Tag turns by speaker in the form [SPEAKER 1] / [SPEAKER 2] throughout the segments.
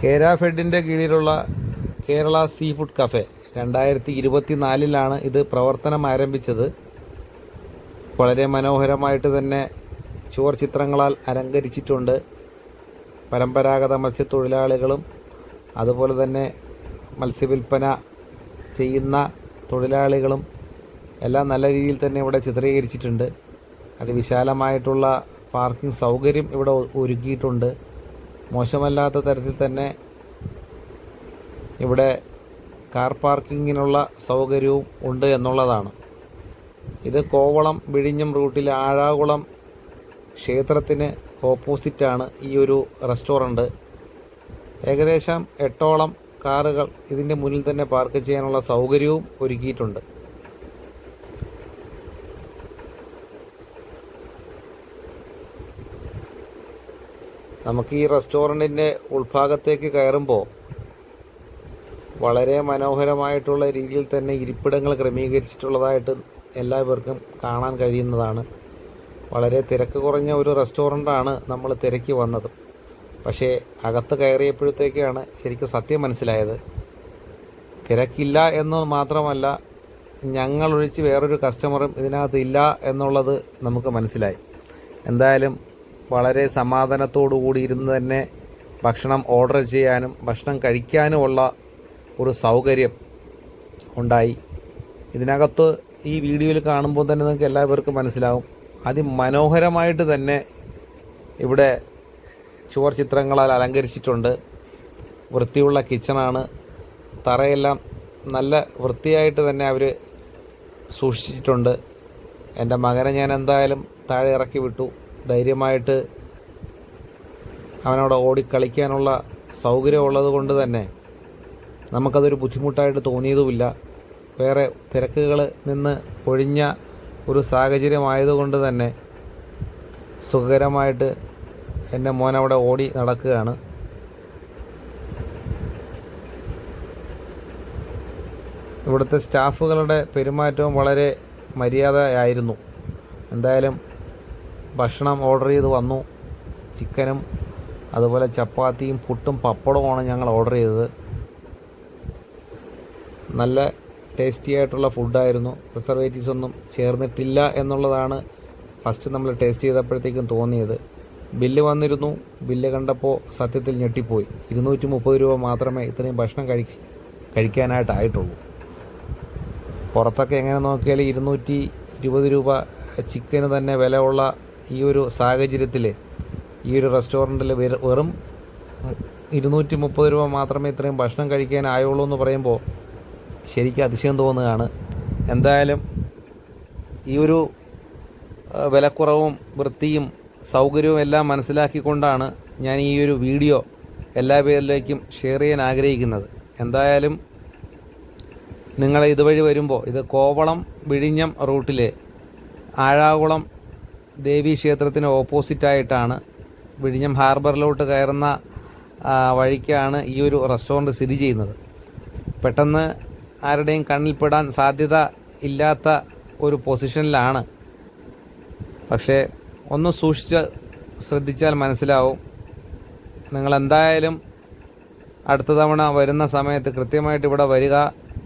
[SPEAKER 1] കേര ഫെഡിന്റെ കീഴിലുള്ള Kerala sea food cafe രണ്ടായിരത്തി ഇരുപത്തി നാലിലാണ് ഇത് പ്രവർത്തനം ആരംഭിച്ചത്. വളരെ മനോഹരമായിട്ട് തന്നെ ചുവർ ചിത്രങ്ങളാൽ അലങ്കരിച്ചിട്ടുണ്ട്. പരമ്പരാഗത മത്സ്യത്തൊഴിലാളികളും അതുപോലെ തന്നെ മത്സ്യവില്പന ചെയ്യുന്ന തൊഴിലാളികളും എല്ലാം നല്ല രീതിയിൽ തന്നെ ഇവിടെ ചിത്രീകരിച്ചിട്ടുണ്ട്. അതിവിശാലമായിട്ടുള്ള പാർക്കിംഗ് സൗകര്യം ഇവിടെ ഒരുക്കിയിട്ടുണ്ട്. മോശമല്ലാത്ത തരത്തിൽ തന്നെ ഇവിടെ കാർ പാർക്കിങ്ങിനുള്ള സൗകര്യവും ഉണ്ട് എന്നുള്ളതാണ്. ഇത് കോവളം വിഴിഞ്ഞം റൂട്ടിൽ ആഴാകുളം ക്ഷേത്രത്തിന് ഓപ്പോസിറ്റാണ് ഈ ഒരു റെസ്റ്റോറന്റ്. ഏകദേശം എട്ടോളം കാറുകൾ ഇതിന്റെ മുന്നിൽ തന്നെ പാർക്ക് ചെയ്യാനുള്ള സൗകര്യവും ഒരുക്കിയിട്ടുണ്ട്. നമുക്ക് ഈ റെസ്റ്റോറന്റിന്റെ ഉൾഭാഗത്തേക്ക് കയറുമ്പോൾ വളരെ മനോഹരമായിട്ടുള്ള രീതിയിൽ തന്നെ ഇരിപ്പിടങ്ങൾ ക്രമീകരിച്ചിട്ടുള്ളതായിട്ട് എല്ലാവർക്കും കാണാൻ കഴിയുന്നതാണ്. വളരെ തിരക്ക് കുറഞ്ഞ ഒരു റെസ്റ്റോറന്റാണ് നമ്മൾ തിരക്കി വന്നത്. പക്ഷേ അകത്ത് കയറിയപ്പോഴത്തേക്കാണ് ശരിക്കും സത്യം മനസ്സിലായത്. തിരക്കില്ല എന്ന് മാത്രമല്ല ഞങ്ങളൊഴിച്ച് വേറൊരു കസ്റ്റമറും ഇതിനകത്ത് ഇല്ല എന്നുള്ളത് നമുക്ക് മനസ്സിലായി. എന്തായാലും വളരെ സമാധാനത്തോടു കൂടി ഇരുന്ന് തന്നെ ഭക്ഷണം ഓർഡർ ചെയ്യാനും ഭക്ഷണം കഴിക്കാനുമുള്ള ഒരു സൗകര്യം ഉണ്ടായി. ഇതിനകത്ത് ഈ വീഡിയോയിൽ കാണുമ്പോൾ തന്നെ നിങ്ങൾക്ക് എല്ലാവർക്കും മനസ്സിലാവും. അതിമനോഹരമായിട്ട് തന്നെ ഇവിടെ ചുവർ ചിത്രങ്ങളാൽ അലങ്കരിച്ചിട്ടുണ്ട്. വൃത്തിയുള്ള കിച്ചണാണ്. തറയെല്ലാം നല്ല വൃത്തിയായിട്ട് തന്നെ അവർ സൂക്ഷിച്ചിട്ടുണ്ട്. എന്റെ മകനെ ഞാൻ എന്തായാലും താഴെ ഇറക്കി വിട്ടു. ധൈര്യമായിട്ട് അവനോട് ഓടിക്കളിക്കാനുള്ള സൗകര്യമുള്ളത് കൊണ്ട് തന്നെ നമുക്കതൊരു ബുദ്ധിമുട്ടായിട്ട് തോന്നിയതുമില്ല. വേറെ തിരക്കുകൾ നിന്ന് ഒഴിഞ്ഞ ഒരു സാഹചര്യമായതുകൊണ്ട് തന്നെ സുഖകരമായിട്ട് എന്റെ മോനവിടെ ഓടി നടക്കുകയാണ്. ഇവിടുത്തെ സ്റ്റാഫുകളുടെ പെരുമാറ്റവും വളരെ മര്യാദയായിരുന്നു. എന്തായാലും ഭക്ഷണം ഓർഡർ ചെയ്ത് വന്നു. ചിക്കനും അതുപോലെ ചപ്പാത്തിയും പുട്ടും പപ്പടവുമാണ് ഞങ്ങൾ ഓർഡർ ചെയ്തത്. നല്ല ടേസ്റ്റി ആയിട്ടുള്ള ഫുഡായിരുന്നു പ്രിസർവേറ്റീവ്സ് ഒന്നും ചേർന്നിട്ടില്ല എന്നുള്ളതാണ് ഫസ്റ്റ് നമ്മൾ ടേസ്റ്റ് ചെയ്തപ്പോഴത്തേക്കും തോന്നിയത്. ബില്ല് വന്നിരുന്നു. ബില്ല് കണ്ടപ്പോൾ സത്യത്തിൽ ഞെട്ടിപ്പോയി. ഇരുന്നൂറ്റി മുപ്പത് രൂപ മാത്രമേ ഇത്രയും ഭക്ഷണം കഴി കഴിക്കാനായിട്ടായിട്ടുള്ളൂ. പുറത്തൊക്കെ എങ്ങനെ നോക്കിയാൽ ഇരുന്നൂറ്റി ഇരുപത് രൂപ ചിക്കന് തന്നെ വിലയുള്ള ഈ ഒരു സാഹചര്യത്തിൽ ഈ ഒരു റെസ്റ്റോറന്റിൽ വെറും ഇരുന്നൂറ്റി മുപ്പത് രൂപ മാത്രമേ ഇത്രയും ഭക്ഷണം കഴിക്കാനായുള്ളൂ എന്ന് പറയുമ്പോൾ ശരിക്കും അതിശയം തോന്നുകയാണ്. എന്തായാലും ഈ ഒരു വിലക്കുറവും വൃത്തിയും സൗകര്യവും എല്ലാം മനസ്സിലാക്കിക്കൊണ്ടാണ് ഞാൻ ഈ ഒരു വീഡിയോ എല്ലാ പേരിലേക്കും ഷെയർ ചെയ്യാൻ ആഗ്രഹിക്കുന്നത്. എന്തായാലും നിങ്ങൾ ഇതുവഴി വരുമ്പോൾ ഇത് കോവളം വിഴിഞ്ഞം റൂട്ടിലെ ആഴാകുളം ദേവീ ക്ഷേത്രത്തിന് ഓപ്പോസിറ്റായിട്ടാണ് വിഴിഞ്ഞം ഹാർബറിലോട്ട് കയറുന്ന വഴിക്കാണ് ഈ ഒരു റെസ്റ്റോറന്റ് സ്ഥിതി ചെയ്യുന്നത്. പെട്ടെന്ന് ആരുടെയും കണ്ണിൽപ്പെടാൻ സാധ്യത ഇല്ലാത്ത ഒരു പൊസിഷനിലാണ്. പക്ഷേ ഒന്ന് സൂക്ഷിച്ച് ശ്രദ്ധിച്ചാൽ മനസ്സിലാവും. നിങ്ങൾ എന്തായാലും അടുത്ത തവണ വരുന്ന സമയത്ത് കൃത്യമായിട്ട് ഇവിടെ വരിക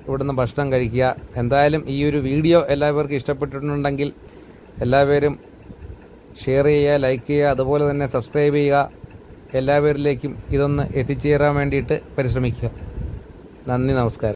[SPEAKER 1] ഇവിടുന്ന് ഭക്ഷണം കഴിക്കുക. എന്തായാലും ഈ ഒരു വീഡിയോ എല്ലാവർക്കും ഇഷ്ടപ്പെട്ടിട്ടുണ്ടെങ്കിൽ എല്ലാവരും ഷെയർ ചെയ്യുക ലൈക്ക് ചെയ്യുക അതുപോലെ തന്നെ സബ്സ്ക്രൈബ് ചെയ്യുക. എല്ലാവരിലേക്കും ഇതൊന്ന് എത്തിച്ചേരാൻ വേണ്ടിയിട്ട് പരിശ്രമിക്കുക. നന്ദി നമസ്കാരം.